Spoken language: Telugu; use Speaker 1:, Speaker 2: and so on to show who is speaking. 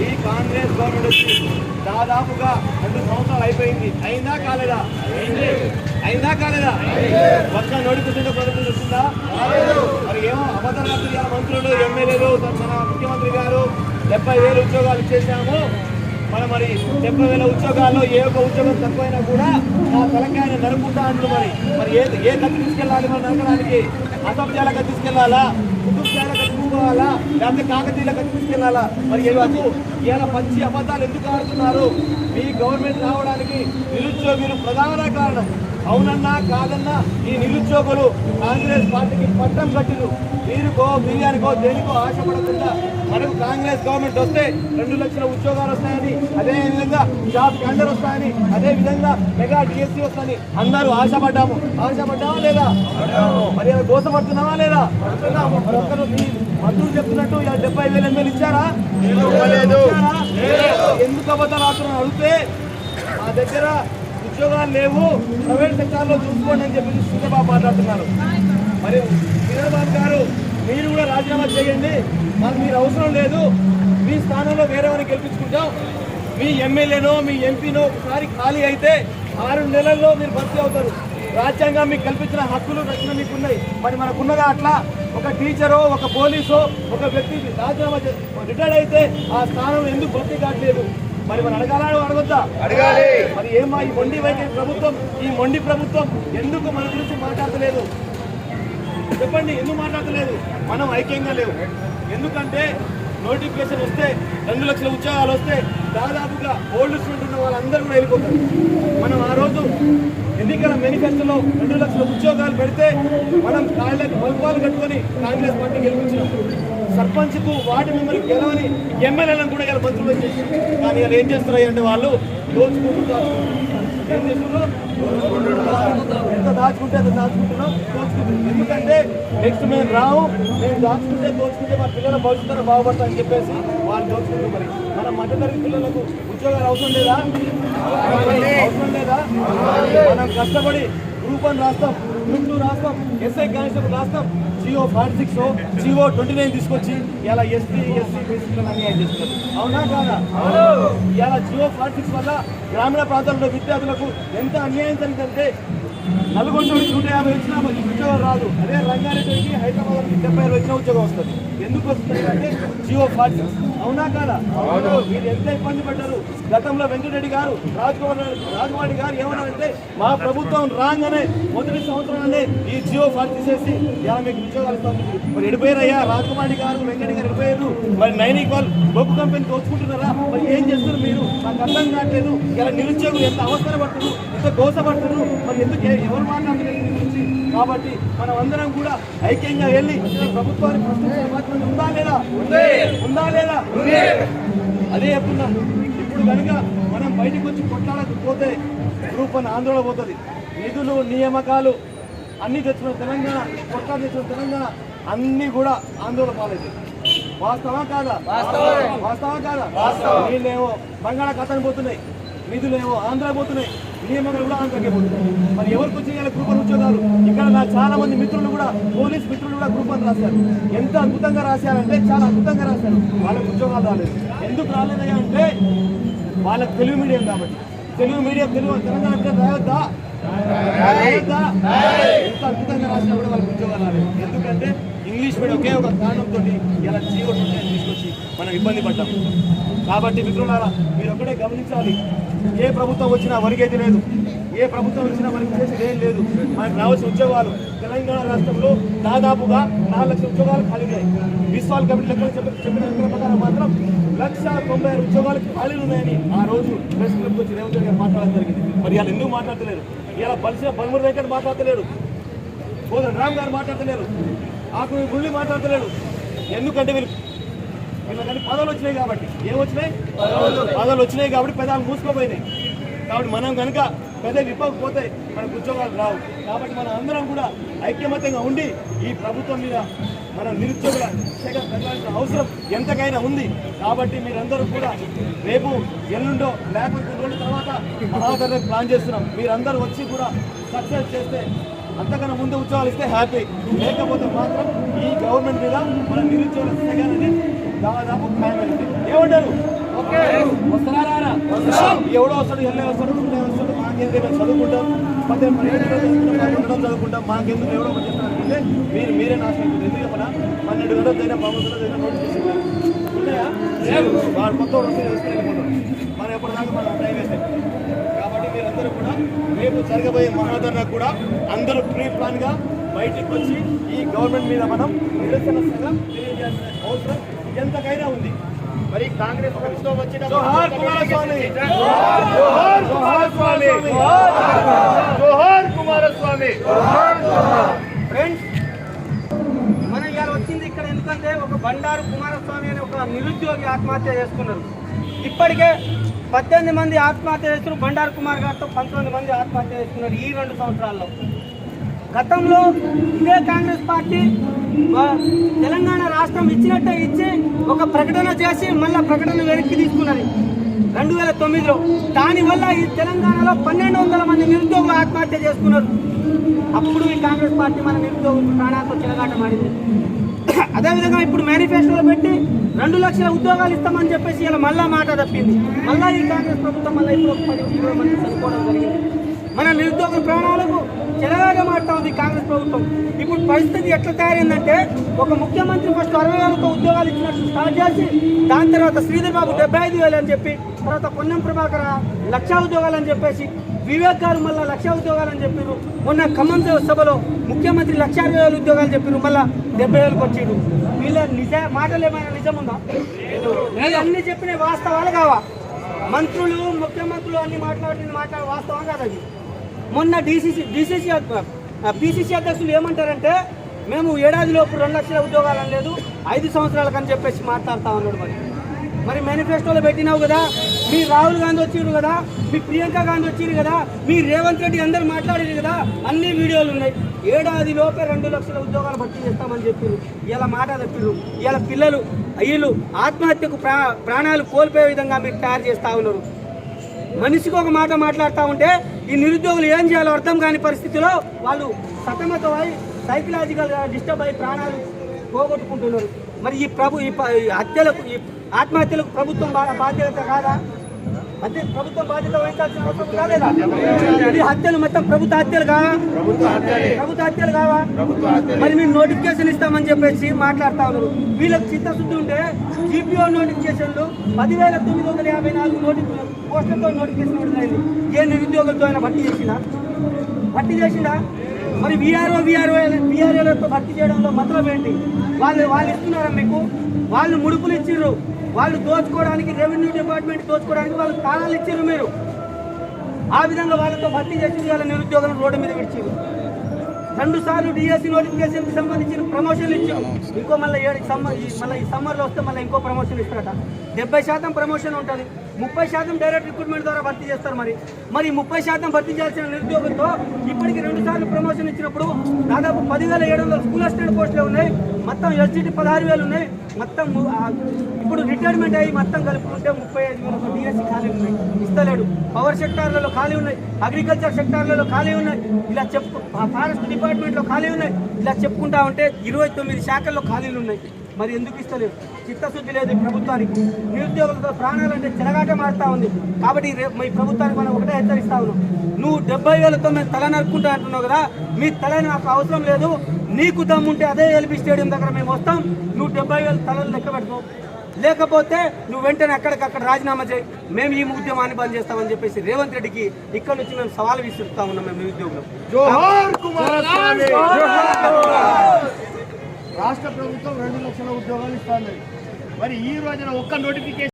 Speaker 1: ఈ కాంగ్రెస్ గవర్నమెంట్ వచ్చి దాదాపుగా రెండు సంవత్సరాలు అయిపోయింది. అయినా కాలేదా? అయినా కాలేదా? పక్క నోటిఫికేషన్ ప్రభుత్వం వస్తుందా మరి ఏమో అబద్ధాలు గారు మంత్రులు ఎమ్మెల్యేలు మన ముఖ్యమంత్రి గారు డెబ్బై వేలు ఉద్యోగాలు ఇచ్చేసాము మనం మరి డెబ్బై వేల ఉద్యోగాల్లో ఏ ఒక్క ఉద్యోగం తక్కువైనా కూడా నా తెలంగాణ నరుకుంటా అంటారు మరి. మరి ఏ ఏ గతి తీసుకెళ్ళాలి మనం నరకడానికి? అసభ్యాలకు తీసుకెళ్ళాలా కుటుంబాల గతి లేకపోతే కాకతీయుల గతి తీసుకెళ్ళాలా మరి ఎందుకు ఇలా పచ్చి అబద్ధాలు ఎందుకు ఆడుతున్నారు? మీ గవర్నమెంట్ రావడానికి నిరుద్యోగులు ప్రధాన కారణం. అవునన్నా కాదన్నా ఈ నిరుద్యోగులు కాంగ్రెస్ పార్టీకి పట్టం కట్టిరు. మీరుకో బిర్యానికో దేనికో ఆశపడకుండా మనకు కాంగ్రెస్ గవర్నమెంట్ వస్తే రెండు లక్షల ఉద్యోగాలు వస్తాయని అదే విధంగా జాబ్ క్యాండర్ వస్తాయని అదే విధంగా మెగా డిఎస్సీ వస్తాయని అందరూ ఆశపడ్డాము. ఆశపడ్డామా లేదా? మరి దోషపడుతున్నావా లేదా? ఒక్కరు మంత్రులు చెప్తున్నట్టు ఇలా డెబ్బై వేల ఎమ్మెల్యే ఇచ్చారా? ఎందుకు అబద్ధాలు ఆడుతున్నారు అడిగితే మా దగ్గర ఉద్యోగాలు లేవు ప్రైవేట్ సెక్టార్లో చూసుకోండి అని చెప్పి సూర్యబాబు మాట్లాడుతున్నారు. మరి చంద్రబాబు గారు మీరు కూడా రాజీనామా చేయండి. మాకు మీరు అవసరం లేదు. మీ స్థానంలో వేరే వారిని గెలిపించుకుంటాం. మీ ఎమ్మెల్యేనో మీ ఎంపీనో ఒకసారి ఖాళీ అయితే ఆరు నెలల్లో మీరు భర్తీ అవుతారు. రాజ్యాంగం మీకు కల్పించిన హక్కులు రక్షణ మీకు ఉన్నాయి. మరి మనకున్నదా అట్లా? ఒక టీచరో ఒక పోలీసో ఒక వ్యక్తి రాజీనామా రిటైర్డ్ అయితే ఆ స్థానం ఎందుకు భర్తీ కావట్లేదు? మరి మనం అడగాలా అడగొద్దా?
Speaker 2: అడగాలి.
Speaker 1: మరి ఏమా ఈ మొండి వైఖరి ప్రభుత్వం ఈ మొండి ప్రభుత్వం ఎందుకు మన గురించి మాట్లాడతలేదు? చెప్పండి ఎందుకు మాట్లాడతలేదు? మనం ఐక్యంగా లేవు. ఎందుకంటే నోటిఫికేషన్ వస్తే రెండు లక్షల ఉద్యోగాలు వస్తే దాదాపుగా ఓల్డ్ స్టూడెంట్ ఉన్న వాళ్ళందరూ కూడా వెళ్ళిపోతారు. మనం ఆ రోజు ఎన్నికల మేనిఫెస్టోలో రెండు లక్షల ఉద్యోగాలు పెడితే మనం కాళ్ళకి మలుపాలు కట్టుకొని కాంగ్రెస్ పార్టీ గెలిపించినాం. సర్పంచ్కు వార్డు మెంబర్కి గెలవని ఎమ్మెల్యేలను కూడా ఇలా మంత్రులు చేసి కానీ వాళ్ళు ఏం చేస్తున్నారు అంటే వాళ్ళు దోచుకుంటున్నారు ఏం చేస్తున్నారు ఎంత దాచుకుంటే అంత దాచుకుంటున్నాం దోచుకుంటున్నాం. ఎందుకంటే నెక్స్ట్ మేము రావు మేము దాచుకుంటే దోచుకుంటే మా పిల్లల భవిష్యత్తులో బాగుపడతా అని చెప్పేసి వాళ్ళు దోచుకుంటారు మరి. మన మధ్యతరగతి పిల్లలకు ఉద్యోగాలు అవసరం లేదా? అవసరం లేదా? మనం కష్టపడి గ్రూప్ రాస్తాం గ్రూప్ టూ రాస్తాం ఎస్ఐ కానిస్టేబుల్ రాస్తాం. GO forty six GO twenty nine తీసుకొచ్చి ఇలా ఎస్టీ ఎస్సీ బేసిక్లను అన్యాయం చేస్తున్నారు అవునా కాదా? ఇలా జియో ఫార్టీ సిక్స్ వల్ల గ్రామీణ ప్రాంతాల్లో విద్యార్థులకు ఎంత అన్యాయం జరిగిందంటే నల్గొండకి నూట యాభై వచ్చినా మనకి ఉద్యోగం రాదు. అదే రంగారెడ్డికి హైదరాబాద్ డెబ్బై ఐదు వచ్చిన ఉద్యోగం వస్తుంది. ఎందుకు వస్తుంది అంటే జియో పార్టీ అవునా కాదా? మీరు ఎంత ఇబ్బంది పడ్డారు? గతంలో వెంకటరెడ్డి గారు రాజకుమార్ రాజకుమారి గారు ఏమన్నారంటే మా ప్రభుత్వం రాగానే మొదటి సంవత్సరంలోనే ఈ జియో ఫార్టీ తీసేసి ఇలా మీకు ఉద్యోగాలు ఇస్తాం మరి ఎడిపోయారయ్యా? రాజకుమారి గారు వెంకటరెడ్డి గారు ఎడిపోయారు. మరి నైనిక్ ఈక్వల్ బొగ్గు కంపెనీ దోచుకుంటున్నారా? మరి ఏం చేస్తున్నారు మీరు? నాకు అర్థం కావట్లేదు. ఇలా నిరుద్యోగులు ఎంత అవసరపడుతున్నారు? ఎంత దోసపడుతున్నారు మరి ఎందుకు ఎవరు గురించి? కాబట్టి మనం అందరం కూడా ఐక్యంగా వెళ్ళి ప్రభుత్వాన్ని ప్రశ్నించే మాత్రం ఉందా లేదా? ఉందా. లేదా? అదే చెప్తున్నా ఇప్పుడు కనుక మనం బయటకు వచ్చి కొట్లాడకపోతే గ్రూప్ అని ఆందోళన పోతుంది. నిధులు నియామకాలు అన్ని తెచ్చిన తెలంగాణ కొట్లాడ తెచ్చిన తెలంగాణ అన్ని కూడా ఆందోళన పాలైంది వాస్తవా కాదా? వాస్తవా కాదా? వీళ్ళేమో బంగాళాఖాతాన్ని పోతున్నాయి. నిధులేమో ఆంధ్ర పోతున్నాయి. నియమాలు కూడా ఆంధ్రకే మరి ఎవరికి వచ్చి గ్రూప్ వన్ ఉద్యోగాలు? ఇక్కడ నా చాలా మంది మిత్రులు కూడా పోలీస్ మిత్రులు కూడా గ్రూప్ వన్ రాశారు. ఎంత అద్భుతంగా రాశారంటే చాలా అద్భుతంగా రాశారు. వాళ్ళకి ఉద్యోగాలు రాలేదు. ఎందుకు రాలేదయ్యా అంటే వాళ్ళకి తెలుగు మీడియం కాబట్టి. తెలుగు మీడియం తెలుగు తెలంగాణ రాయొద్దా? రాయొద్దా? ఎంత అద్భుతంగా రాసినా కూడా వాళ్ళకి ఉద్యోగాలు రాలేదు. ఎందుకంటే ఇంగ్లీష్ మీడియం ఒకే ఒక కారణంతో ఇలా జీవో తీసుకొచ్చి మనం ఇబ్బంది పడ్డాం. కాబట్టి మిత్రులారా మీరు ఒక్కడే గమనించాలి. ఏ ప్రభుత్వం వచ్చినా వరిగైతే లేదు. ఏ ప్రభుత్వం వచ్చినా మనకి చేసేది ఏం లేదు. మనకు రావాల్సిన ఉద్యోగాలు తెలంగాణ రాష్ట్రంలో దాదాపుగా నాలుగు లక్షల ఉద్యోగాలు ఖాళీ ఉన్నాయి. విశ్వాల్ కమిటీ లెక్కలు చెప్పిన లెక్కల ప్రకారం మాత్రం లక్ష తొంభై ఆరు ఉద్యోగాలు ఖాళీలు ఉన్నాయని ఆ రోజు ప్రెస్ క్లబ్ వచ్చి రేవంత్ గారు మాట్లాడడం జరిగింది. మరి ఇలా ఎందుకు మాట్లాడతలేరు? ఇలా బలిసిన బలమురు దగ్గర మాట్లాడతలేరు. కోదండ రామ్ గారు మాట్లాడతలేరు. ఆకు గుళ్ళు మాట్లాడతలేరు ఎందుకంటే వీళ్ళు వీళ్ళకి పదవులు వచ్చినాయి కాబట్టి. ఏమొచ్చినాయి పదవులు వచ్చినాయి కాబట్టి పెదాలు మూసుకోపోయినాయి కాబట్టి మనం కనుక పెద్ద విప్పకపోతే మనకు ఉద్యోగాలు రావు. కాబట్టి మనం అందరం కూడా ఐక్యమత్యంగా ఉండి ఈ ప్రభుత్వం మీద మనం నిరుద్యోగుల శాఖ పెట్టాల్సిన అవసరం ఎంతకైనా ఉంది. కాబట్టి మీరందరూ కూడా రేపు ఎల్లుండో లేకపోతే రోజుల తర్వాత మహాధరణ ప్లాన్ చేస్తున్నాం. మీరందరూ వచ్చి కూడా సక్సెస్ చేస్తే అంతకన్నా ముందు ఉద్యోగాలు ఇస్తే హ్యాపీ. లేకపోతే మాత్రం ఈ గవర్నమెంట్ మీద మన నిరుద్యోగ సగాలని దాదాపు ఖాయమైంది ఏమంటారు? ఎవడో వస్తాడు ఎల్లే వస్తాడు ఉండే వస్తాడు మాకేంది మేము చదువుకుంటాం రోజులు చదువుకుంటాం, మాకెందుకు ఎవడో ఒకటి చెప్తారు అంటే మీరు మీరే నాశనం ఎందుకు చెప్పనా? పన్నెండు గంటల దగ్గర గంటల దగ్గర ఉన్నాయా? వాడు కొత్త వాడు వస్తే మనం ఎప్పటిదాకా మనం టైం వేస్తే మీరందరూ కూడా రేపు జరగబోయే మహాధరణ కూడా అందరూ ప్రీ ప్లాన్గా బయటికి వచ్చి ఈ గవర్నమెంట్ మీద మనం నిరసన సగం తెలియజేయాల్సిన అవసరం ఎంతకైనా ఉంది.
Speaker 2: మరి కాంగ్రెస్ ప్రభుత్వం వచ్చిన
Speaker 1: జోహార్ కుమారస్వామి!
Speaker 2: జోహార్ కుమారస్వామి! జోహార్ కుమారస్వామి!
Speaker 3: ఫ్రెండ్స్ మనం ఇవాళ వచ్చింది ఇక్కడ ఎందుకంటే ఒక బండారు కుమారస్వామి అనే ఒక నిరుద్యోగి ఆత్మహత్య చేసుకున్నారు. ఇప్పటికే పద్దెనిమిది మంది ఆత్మహత్య చేస్తున్నారు. బండారు కుమార్ గారితో పంతొమ్మిది మంది ఆత్మహత్య చేస్తున్నారు ఈ రెండు సంవత్సరాల్లో. గతంలో ఇదే కాంగ్రెస్ పార్టీ తెలంగాణ రాష్ట్రం ఇచ్చినట్టే ఇచ్చి ఒక ప్రకటన చేసి మళ్ళీ ప్రకటన వెనక్కి తీసుకున్నది. రెండు వేల తొమ్మిదిలో. దానివల్ల ఈ తెలంగాణలో పన్నెండు వందల మంది నిరుద్యోగులు ఆత్మహత్య చేసుకున్నారు. అప్పుడు ఈ కాంగ్రెస్ పార్టీ మన నిరుద్యోగులకు ప్రాణాలతో చిలగాటమాడింది. అదేవిధంగా ఇప్పుడు మేనిఫెస్టోలో పెట్టి రెండు లక్షల ఉద్యోగాలు ఇస్తామని చెప్పేసి ఇలా మళ్ళా మాట తప్పింది. మళ్ళా ఈ కాంగ్రెస్ ప్రభుత్వం మళ్ళీ ఇప్పుడు పది ఇరవై మంది చనిపోవడం జరిగింది. మన నిరుద్యోగ ప్రాణాలకు చెలగాగా మారుతా ఉంది కాంగ్రెస్ ప్రభుత్వం. ఇప్పుడు పరిస్థితి ఎట్లా తయారైందంటే ఒక ముఖ్యమంత్రి ఫస్ట్ అరవై వేలకు ఉద్యోగాలు ఇచ్చినట్టు స్టార్ట్ చేసి దాని తర్వాత శ్రీధర్ బాబు డెబ్బై ఐదు వేలు అని చెప్పి తర్వాత పొన్నం ప్రభాకర్ లక్ష ఉద్యోగాలు అని చెప్పేసి వివేక్ గారు మళ్ళీ లక్ష ఉద్యోగాలు అని చెప్పారు మొన్న ఖమ్మం సభలో ముఖ్యమంత్రి లక్ష అరవై వేలు ఉద్యోగాలు చెప్పారు మళ్ళీ డెబ్బై వేలకు వచ్చిండు. వీళ్ళ నిజ మాటలు ఏమైనా నిజం ఉందా అన్ని చెప్పిన వాస్తవాలు కావా? మంత్రులు ముఖ్యమంత్రులు అన్ని మాట్లాడిన మాట్లాడే వాస్తవం కాదు అది. మొన్న డీసీసీ డీసీసీ పీసీసీ అధ్యక్షులు ఏమంటారంటే మేము ఏడాది లోపు రెండు లక్షల ఉద్యోగాలు అనలేదు ఐదు సంవత్సరాలకని చెప్పేసి మాట్లాడుతా ఉన్నాడు మరి. మరి మేనిఫెస్టోలో పెట్టినావు కదా? మీ రాహుల్ గాంధీ వచ్చిరు కదా? మీ ప్రియాంక గాంధీ వచ్చిరు కదా? మీ రేవంత్ రెడ్డి అందరు మాట్లాడారు కదా? అన్ని వీడియోలు ఉన్నాయి. ఏడాది లోపే రెండు లక్షల ఉద్యోగాలు భర్తీ చేస్తామని చెప్పారు ఇలా మాట తప్పిరు ఇలా పిల్లలు వీళ్ళు ఆత్మహత్యకు ప్రా ప్రాణాలు కోల్పోయే విధంగా మీరు తయారు చేస్తా ఉన్నారు. మనిషికి ఒక మాట మాట్లాడుతూ ఉంటే ఈ నిరుద్యోగులు ఏం చేయాలో అర్థం కాని పరిస్థితిలో వాళ్ళు సతమతమై సైకలాజికల్గా డిస్టర్బ్ అయి ప్రాణాలు పోగొట్టుకుంటున్నారు. మరి ఈ ప్రభు ఈ హత్యలకు ఈ ఆత్మహత్యలకు ప్రభుత్వం బాధ్యత కాదా? అంటే ప్రభుత్వం బాధ్యత వహించాల్సిన అవసరం కాలేదా? ఇది హత్యలు మొత్తం ప్రభుత్వ హత్యలు కావా? ప్రభుత్వ హత్యలు కావా? మరి మీరు నోటిఫికేషన్ ఇస్తామని చెప్పేసి మాట్లాడుతా ఉన్నారు. వీళ్ళకి చిత్తశుద్ధి ఉంటే జీపీఓ నోటిఫికేషన్లు పదివేల తొమ్మిది వందల యాభై నాలుగు నోటి పోస్టులతో నోటిఫికేషన్ విడుదలైంది. ఏ నిరుద్యోగులతో అయినా భర్తీ చేసిందా? భర్తీ చేసిందా? మరి విఆర్ఓ విఆర్ఓ విఆర్ఓలతో భర్తీ చేయడంలో మతలం ఏంటి? వాళ్ళు వాళ్ళు ఇస్తున్నారా మీకు? వాళ్ళు ముడుపులు ఇచ్చిర్రు. వాళ్ళు దోచుకోవడానికి రెవెన్యూ డిపార్ట్మెంట్ దోచుకోవడానికి వాళ్ళు తాళాలు ఇచ్చిర్రు మీరు. ఆ విధంగా వాళ్ళతో భర్తీ చేసి వాళ్ళ నిరుద్యోగులను రోడ్డు మీద విడిచిరు రెండు సార్లు డిఎస్సి నోటిఫికేషన్కి సంబంధించిన ప్రమోషన్లు ఇచ్చారు ఇంకో మళ్ళీ ఏడు సమ్మర్ ఈ- మళ్ళీ ఈ సమ్మర్లో వస్తే మళ్ళీ ఇంకో ప్రమోషన్ ఇస్తారట. డెబ్బై శాతం ప్రమోషన్ ఉంటుంది. ముప్పై శాతం డైరెక్ట్ రిక్రూట్మెంట్ ద్వారా భర్తీ చేస్తారు మరి. మరి ముప్పై శాతం భర్తీ చేయాల్సిన నిరుద్యోగులతో ఇప్పటికి రెండు సార్లు ప్రమోషన్ ఇచ్చినప్పుడు దాదాపు పదివేల ఏడు వందల స్కూల్ అసిస్టెంట్ పోస్టులు ఉన్నాయి. మొత్తం ఎస్జిటి పదహారు వేలు ఉన్నాయి. మొత్తం ఇప్పుడు రిటైర్మెంట్ అయ్యి మొత్తం కలుపుకుంటే ముప్పై ఐదు వేల డిఎస్సి ఖాళీ ఉన్నాయి. ఇస్తలేడు. పవర్ సెక్టార్లలో ఖాళీ ఉన్నాయి. అగ్రికల్చర్ సెక్టార్లలో ఖాళీ ఉన్నాయి. ఇలా చెప్పు ఫారెస్ట్ డిపార్ట్మెంట్లో ఖాళీ ఉన్నాయి. ఇలా చెప్పుకుంటా ఉంటే ఇరవై తొమ్మిది శాఖల్లో ఖాళీలు ఉన్నాయి. మరి ఎందుకు ఇస్తలేదు చిత్తశుద్ధి లేదు ఈ ప్రభుత్వానికి. నిరుద్యోగులతో ప్రాణాలంటే చెలగాట మారుతా ఉంది. కాబట్టి రేపు మీ ప్రభుత్వానికి మనం ఒకటే హెచ్చరిస్తా ఉన్నాం. నువ్వు డెబ్బై వేలతో మేము తల నరుక్కుంటా అంటున్నావు కదా మీ తల నాకు అవసరం లేదు. నీకు దమ్ముంటే అదే ఎల్బీ స్టేడియం దగ్గర మేము వస్తాం. నువ్వు డెబ్బై వేల తలలు లెక్క పెట్టుకో. లేకపోతే నువ్వు వెంటనే అక్కడికక్కడ రాజీనామా చేయి. మేము ఈ ఉద్యమాన్ని బంద్ చేస్తామని చెప్పేసి రేవంత్ రెడ్డికి ఇక్కడ నుంచి మేము సవాల్ విసురుతా ఉన్నాం మేము నిరుద్యోగులు
Speaker 1: రాష్ట్ర ప్రభుత్వం రెండు లక్షల ఉద్యోగాలు ఇస్తుంది. మరి ఈ రోజున ఒక్క నోటిఫికేషన్